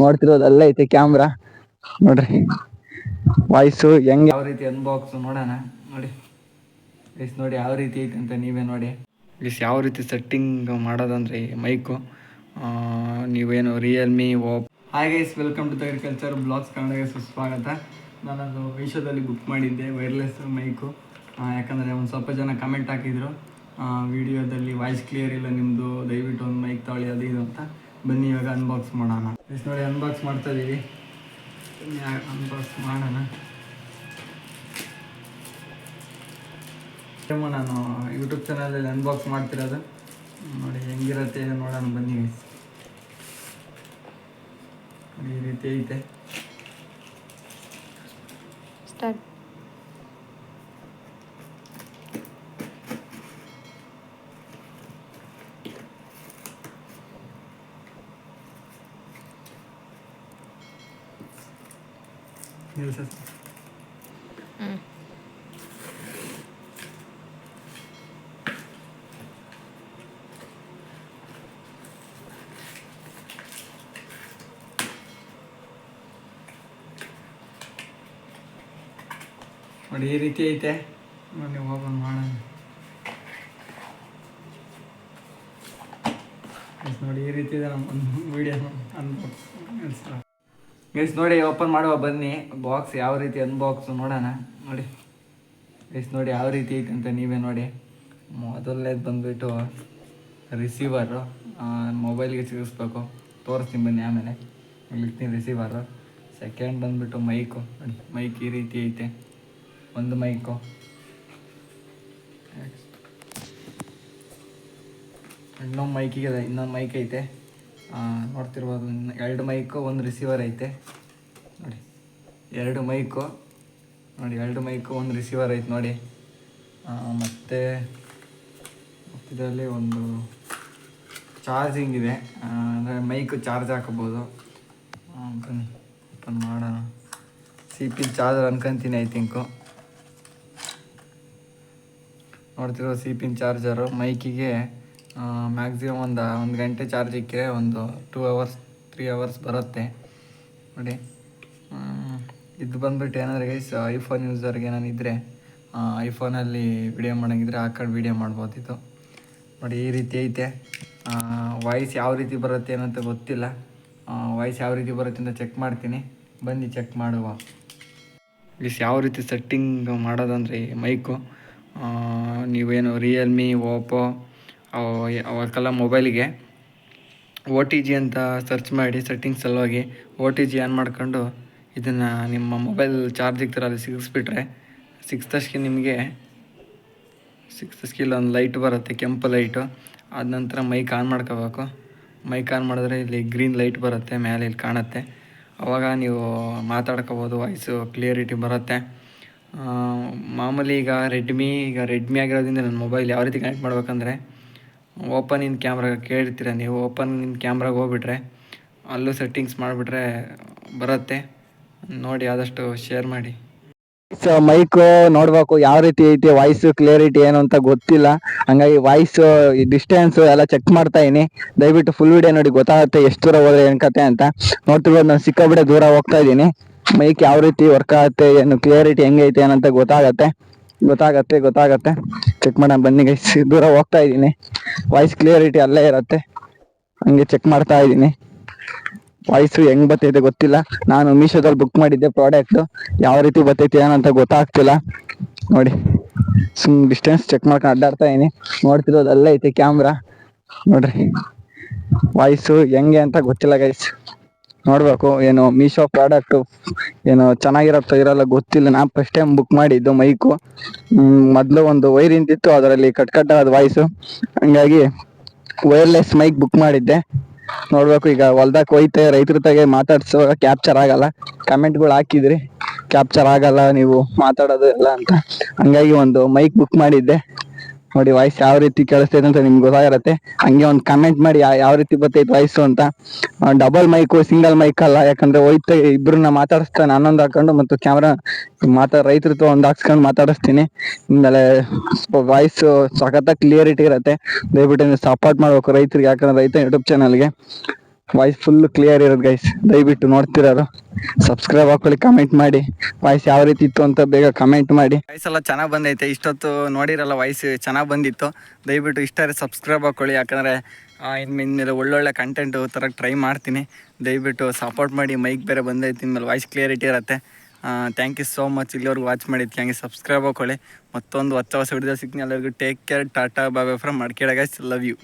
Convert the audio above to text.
ನೋಡ್ತಿರೋದು ಅಲ್ಲೇ ಐತೆ ಕ್ಯಾಮ್ರಾ. ನೋಡ್ರಿ. ವಾಯ್ಸು ಹೆಂಗೆ? ಯಾವ ರೀತಿ ಅನ್ಬಾಕ್ಸ್ ನೋಡೋಣ. ನೋಡಿ. ಗೈಸ್ ನೋಡಿ ಯಾವ ರೀತಿ ಐತೆ ಅಂತ ನೀವೇ ನೋಡಿ. ಗೈಸ್ ಯಾವ ರೀತಿ ಸೆಟ್ಟಿಂಗ್ ಮಾಡೋದಂದ್ರೆ ಮೈಕು ನೀವೇನು Realme Oppo hi guys welcome to agriculture blogs ಕನ್ನಡಗೆ ಸುಸ್ವಾಗತ. ನಾನದು ಮೀಶೋದಲ್ಲಿ ಬುಕ್ ಮಾಡಿದ್ದೆ ವೈರ್ಲೆಸ್ ಮೈಕು ಯಾಕಂದರೆ ಒಂದು ಸ್ವಲ್ಪ ಜನ ಕಮೆಂಟ್ ಹಾಕಿದ್ರು. ವಿಡಿಯೋದಲ್ಲಿ ವಾಯ್ಸ್ ಕ್ಲಿಯರ್ ಇಲ್ಲ ನಿಮ್ಮದು ದಯವಿಟ್ಟು ಒಂದು ಮೈಕ್ ತಗೊಳ್ಳಿ, ಅದು ಇದು ಅಂತ. ಬನ್ನಿ, ಇವಾಗ ಅನ್ಬಾಕ್ಸ್ ಮಾಡೋಣ. ಎಷ್ಟು ನೋಡಿ ಅನ್ಬಾಕ್ಸ್ ಮಾಡ್ತಾ ಇದ್ದೀವಿ ಅನ್ಬಾಕ್ಸ್ ಮಾಡೋಣ. ಸೇಮ್ ನಾನು ಯೂಟ್ಯೂಬ್ ಚಾನಲಲ್ಲಿ ಅನ್ಬಾಕ್ಸ್ ಮಾಡ್ತಿರೋದು. ನೋಡಿ, ಹೆಂಗಿರತ್ತೆ ನೋಡೋಣ, ಬನ್ನಿ. ಈ ರೀತಿ ಐತೆ. ಸ್ಟಾರ್ಟ್ ನಿಲ್ಸ ನೋಡಿ, ಈ ರೀತಿ ಐತೆ. ನೋಡಿ ಓಪನ್ ಮಾಡೋಣ. ನೋಡಿ, ಈ ರೀತಿ ಇದೆ ನಮ್ಮ ಒಂದು ವಿಡಿಯೋ ಅನ್ಬಾಕ್ಸ್ ಗೈಸ್ ನೋಡಿ ಓಪನ್ ಮಾಡುವ, ಬನ್ನಿ. ಬಾಕ್ಸ್ ಯಾವ ರೀತಿ ಅನ್ಬಾಕ್ಸ್ ನೋಡೋಣ. ನೋಡಿ. ಗೈಸ್ ನೋಡಿ, ಯಾವ ರೀತಿ ಐತೆ ಅಂತ ನೀವೇ ನೋಡಿ. ಮೊದಲನೇದು ಬಂದುಬಿಟ್ಟು ರಿಸೀವರು ಮೊಬೈಲ್ಗೆ ಸಿಗಿಸ್ಬೇಕು. ತೋರಿಸ್ತೀನಿ ಬನ್ನಿ ಆಮೇಲೆ. ಇಲ್ಲಿರ್ತೀನಿ ರಿಸೀವರು ಸೆಕೆಂಡ್ ಬಂದುಬಿಟ್ಟು ಮೈಕು ನೋಡಿ ಮೈಕ್ ಈ ರೀತಿ ಐತೆ. ಒಂದು ಮೈಕು ಇನ್ನೊಂದು ಮೈಕಿಗೆ ಇನ್ನೊಂದು ಮೈಕ್ ಐತೆ. ನೋಡ್ತಿರ್ಬೋದು ಎರಡು ಮೈಕು, ಒಂದು ರಿಸೀವರ್ ಐತೆ. ನೋಡಿ, ಎರಡು ಮೈಕು, ನೋಡಿ, ಎರಡು ಮೈಕು, ಒಂದು ರಿಸೀವರ್ ಐತೆ ನೋಡಿ. ಮತ್ತು ಇದರಲ್ಲಿ ಒಂದು ಚಾರ್ಜಿಂಗ್ ಇದೆ. ಅಂದರೆ ಮೈಕು ಚಾರ್ಜ್ ಹಾಕೋಬೋದು ಬನ್ನಿ ಓಪನ್ ಮಾಡೋಣ. ಸಿ ಪಿ ಚಾರ್ಜರ್ ಅನ್ಕೊಂತೀನಿ, ಐ ಥಿಂಕು. ನೋಡ್ತಿರೋ ಸಿ ಪಿನ್ ಚಾರ್ಜರು ಮೈಕಿಗೆ ಮ್ಯಾಕ್ಸಿಮಮ್ ಒಂದು ಒಂದು ಗಂಟೆ ಚಾರ್ಜ್ ಇಕ್ಕರೆ ಒಂದು ಟೂ ಅವರ್ಸ್ ತ್ರೀ ಅವರ್ಸ್ ಬರುತ್ತೆ. ನೋಡಿ. ಇದು ಬಂದ್ಬಿಟ್ಟು ಏನಾದರೂ ಗೈಸ್ ಐಫೋನ್ ಯೂಸರ್ಗೆ ಇದ್ದರೆ ಐಫೋನಲ್ಲಿ ವಿಡಿಯೋ ಮಾಡೋಂಗಿದ್ರೆ ಹಾಕೊಂಡು ವಿಡಿಯೋ ಮಾಡ್ಬೋದಿತ್ತು ನೋಡಿ ಈ ರೀತಿ ಐತೆ. ವಾಯ್ಸ್ ಯಾವ ರೀತಿ ಬರುತ್ತೆ ಏನಂತ ಗೊತ್ತಿಲ್ಲ. ವಾಯ್ಸ್ ಯಾವ ರೀತಿ ಬರುತ್ತೆ ಅಂತ ಚೆಕ್ ಮಾಡ್ತೀನಿ. ಬನ್ನಿ ಚೆಕ್ ಮಾಡುವ. ಗೈಸ್ ಯಾವ ರೀತಿ ಸೆಟ್ಟಿಂಗ್ ಮಾಡೋದಂದ್ರೆ ಈ ಮೈಕು ಆ, ನೀವೇನು ರಿಯಲ್ಮಿ ಓಪೋ ಅವಕ್ಕೆಲ್ಲ ಮೊಬೈಲಿಗೆ ಓ ಟಿ ಜಿ ಅಂತ ಸರ್ಚ್ ಮಾಡಿ ಸೆಟ್ಟಿಂಗ್ಸ್ ಸಲುವಾಗಿ ಓ ಟಿ ಜಿ ಆನ್ ಮಾಡ್ಕೊಂಡು ಇದನ್ನು ನಿಮ್ಮ ಮೊಬೈಲ್ ಚಾರ್ಜ್ ಇಕ್ತಾರೆ ಅಲ್ಲಿ ಸಿಗಿಸ್ಬಿಟ್ರೆ ಸಿಕ್ಸ್ತಷ್ಟಕ್ಕೆ ನಿಮಗೆ ಸಿಕ್ಸ್ತಷ್ಟಕ್ಕೆ ಇಲ್ಲೊಂದು ಲೈಟ್ ಬರುತ್ತೆ, ಕೆಂಪು ಲೈಟು ಆದ ನಂತರ ಮೈಕ್ ಆನ್ ಮಾಡ್ಕೋಬೇಕು. ಮೈಕ್ ಆನ್ ಮಾಡಿದ್ರೆ ಇಲ್ಲಿ ಗ್ರೀನ್ ಲೈಟ್ ಬರುತ್ತೆ ಮೇಲೆ ಇಲ್ಲಿ ಕಾಣುತ್ತೆ. ಅವಾಗ ನೀವು ಮಾತಾಡ್ಕೋಬೋದು ವಾಯ್ಸು ಕ್ಲಿಯರಿಟಿ ಬರುತ್ತೆ. ಮಾಮೂಲಿ ಈಗ ರೆಡ್ಮಿ ಈಗ ರೆಡ್ಮಿ ಆಗಿರೋದ್ರಿಂದ ನನ್ನ ಮೊಬೈಲ್ ಯಾವ ರೀತಿ ಕನೆಕ್ಟ್ ಮಾಡ್ಬೇಕಂದ್ರೆ ಓಪನ್ ಇನ್ ಕ್ಯಾಮ್ರಾಗ ಕೇಳ್ತೀರ ನೀವು? ಓಪನ್ ಇನ್ ಕ್ಯಾಮ್ರಾಗೆ ಹೋಗ್ಬಿಟ್ರೆ ಅಲ್ಲೂ ಸೆಟ್ಟಿಂಗ್ಸ್ ಮಾಡಿಬಿಟ್ರೆ ಬರುತ್ತೆ. ನೋಡಿ, ಆದಷ್ಟು ಶೇರ್ ಮಾಡಿ. ಸೊ ಮೈಕ್ ನೋಡ್ಬೇಕು, ಯಾವ ರೀತಿ ಐತಿ ವಾಯ್ಸ್ ಕ್ಲಿಯರಿಟಿ ಏನು ಅಂತ ಗೊತ್ತಿಲ್ಲ. ಹಂಗಾಗಿ ವಾಯ್ಸ್ ಡಿಸ್ಟೆನ್ಸ್ ಎಲ್ಲ ಚೆಕ್ ಮಾಡ್ತಾ ಇದೀನಿ. ದಯವಿಟ್ಟು ಫುಲ್ ವಿಡಿಯೋ ನೋಡಿ, ಗೊತ್ತಾಗುತ್ತೆ ಎಷ್ಟು ದೂರ ಹೋದ್ರೆ ಏನ್ ಕತೆ ಅಂತ. ನೋಡ್ತಿರ್ಬೋದು ನಾನು ಸಿಕ್ಕಾಬಿಡೆ ದೂರ ಹೋಗ್ತಾ ಇದ್ದೀನಿ ಮೈಕ್ ಯಾವ ರೀತಿ ವರ್ಕ್ ಆಗುತ್ತೆ, ಏನು ಕ್ಲಿಯರಿಟಿ ಹೆಂಗೈತೆ ಏನಂತ ಗೊತ್ತಾಗತ್ತೆ. ಗೊತ್ತಾಗತ್ತೆ ಗೊತ್ತಾಗತ್ತೆ. ಚೆಕ್ ಮಾಡೋಣ, ಬನ್ನಿ ಗೈಸ್ ದೂರ ಹೋಗ್ತಾ ಇದ್ದೀನಿ. ವಾಯ್ಸ್ ಕ್ಲಿಯರಿಟಿ ಅಲ್ಲೇ ಇರತ್ತೆ. ಹಂಗೆ ಚೆಕ್ ಮಾಡ್ತಾ ಇದ್ದೀನಿ. ವಾಯ್ಸ್ ಹೆಂಗ್ ಬರ್ತೈತೆ ಗೊತ್ತಿಲ್ಲ. ನಾನು ಮೀಶೋದಲ್ಲಿ ಬುಕ್ ಮಾಡಿದ್ದೆ ಪ್ರಾಡಕ್ಟ್ ಯಾವ ರೀತಿ ಬರ್ತೈತೆ, ಏನಂತ ಗೊತ್ತಾಗ್ತಿಲ್ಲ. ನೋಡಿ, ಸುಮ್ ಡಿಸ್ಟೆನ್ಸ್ ಚೆಕ್ ಮಾಡ್ಕೊಂಡು ಅಡ್ಡಾಡ್ತಾ ಇದೀನಿ ನೋಡ್ತಿರೋದು ಅಲ್ಲೇ ಐತೆ ಕ್ಯಾಮ್ರಾ ನೋಡ್ರಿ. ವಾಯ್ಸು ಹೆಂಗೆ ಅಂತ ಗೊತ್ತಿಲ್ಲ ಗೈಸ್ ನೋಡ್ಬೇಕು, ಏನು ಮೀಶೋ ಪ್ರಾಡಕ್ಟ್ ಏನು ಚೆನ್ನಾಗಿರತ್ತೋ ಇರಲ್ಲ ಗೊತ್ತಿಲ್ಲ. ನಾ ಫಸ್ಟ್ ಟೈಮ್ ಬುಕ್ ಮಾಡಿದ್ದು ಮೈಕು. ಮೊದಲು ಒಂದು ವೈರ್ ಇಂತಿತ್ತು ಅದರಲ್ಲಿ ಕಟ್ ಕಟ್ ಆದ ವಾಯ್ಸು ಹಂಗಾಗಿ ವೈರ್ಲೆಸ್ ಮೈಕ್ ಬುಕ್ ಮಾಡಿದ್ದೆ. ನೋಡ್ಬೇಕು, ಈಗ ಹೊಲ್ದಾಗ ಹೋಯ್ತೆ ರೈತರ ತಾಗೆ ಮಾತಾಡ್ಸುವಾಗ ಕ್ಯಾಪ್ಚರ್ ಆಗಲ್ಲ. ಕಮೆಂಟ್ಗಳು ಹಾಕಿದ್ರಿ ಕ್ಯಾಪ್ಚರ್ ಆಗಲ್ಲ ನೀವು ಮಾತಾಡೋದು ಎಲ್ಲ ಅಂತ. ಹಂಗಾಗಿ ಒಂದು ಮೈಕ್ ಬುಕ್ ಮಾಡಿದ್ದೆ. ನೋಡಿ ವಾಯ್ಸ್ ಯಾವ ರೀತಿ ಕೇಳಿಸ್ತೈತೆ ಅಂತ ನಿಮ್ಗೆ ಗೊತ್ತಾಗಿರತ್ತೆ. ಹಂಗೆ ಒಂದು ಕಮೆಂಟ್ ಮಾಡಿ ಯಾವ ರೀತಿ ಬರ್ತೈತೆ ವಾಯ್ಸು ಅಂತ. ಡಬಲ್ ಮೈಕು ಸಿಂಗಲ್ ಮೈಕ್ ಅಲ್ಲ. ಯಾಕಂದ್ರೆ ಒಯ್ತ ಇಬ್ರನ್ನ ಮಾತಾಡಿಸ್ತಾನೆ ಹನ್ನೊಂದು ಹಾಕೊಂಡು ಮತ್ತು ಕ್ಯಾಮ್ರಾ ಮಾತಾ ರೈತರ ಒಂದು ಹಾಕ್ಸ್ಕೊಂಡು ಮಾತಾಡಿಸ್ತೀನಿ. ಆಮೇಲೆ ವಾಯ್ಸ್ ಸಖತ್ತ ಕ್ಲಿಯರಿಟಿ ಇರುತ್ತೆ. ದಯವಿಟ್ಟು ಸಪೋರ್ಟ್ ಮಾಡ್ಬೇಕು ರೈತರಿಗೆ, ಯಾಕಂದ್ರೆ ರೈತ ಯೂಟ್ಯೂಬ್ ಚಾನಲ್ಗೆ ವಾಯ್ಸ್ ಫುಲ್ ಕ್ಲಿಯರ್ ಇರೋದು ಗೈಸ್ ದಯವಿಟ್ಟು ನೋಡ್ತಿರೋರು. ಸಬ್ಸ್ಕ್ರೈಬ್ ಹಾಕೊಳ್ಳಿ ಕಮೆಂಟ್ ಮಾಡಿ. ವಾಯ್ಸ್ ಯಾವ ರೀತಿ ಇತ್ತು ಅಂತ ಬೇಗ ಕಮೆಂಟ್ ಮಾಡಿ. ವಾಯ್ಸ್ ಎಲ್ಲ ಚೆನ್ನಾಗಿ ಬಂದೈತೆ. ಇಷ್ಟೊತ್ತು ನೋಡಿರಲ್ಲ ವಾಯ್ಸ್ ಚೆನ್ನಾಗಿ ಬಂದಿತ್ತು. ದಯವಿಟ್ಟು ಇಷ್ಟ ಸಬ್ಸ್ಕ್ರೈಬ್ ಹಾಕೊಳ್ಳಿ. ಯಾಕಂದರೆ ಇನ್ಮೇಲೆ ಒಳ್ಳೊಳ್ಳೆ ಕಂಟೆಂಟ್ ಥರ ಟ್ರೈ ಮಾಡ್ತೀನಿ. ದಯವಿಟ್ಟು ಸಪೋರ್ಟ್ ಮಾಡಿ. ಮೈಕ್ ಬೇರೆ ಬಂದೈತಿ ಇನ್ಮೇಲೆ ವಾಯ್ಸ್ ಕ್ಲಿಯರಿಟಿ ಇರುತ್ತೆ. ಥ್ಯಾಂಕ್ ಯು ಸೋ ಮಚ್ ಇಲ್ಲಿವರೆಗೂ ವಾಚ್ ಮಾಡಿದ್ದಕ್ಕೆ ಹಂಗೆ ಸಬ್ಸ್ಕ್ರೈಬ್ ಹಾಕೊಳ್ಳಿ. ಮತ್ತೊಂದು ಹತ್ತು ಹೊಸ ವಿಡಿಯೋ ಸಿಗ್ತೀನಿ ಎಲ್ಲರಿಗೂ ಟೇಕ್ ಕೇರ್ ಟಾಟಾ ಬಾಬಾ ಫ್ರಮ್ ಮಾಡ್ಕೇಳ ಗೈಸ್ ಲವ್ ಯು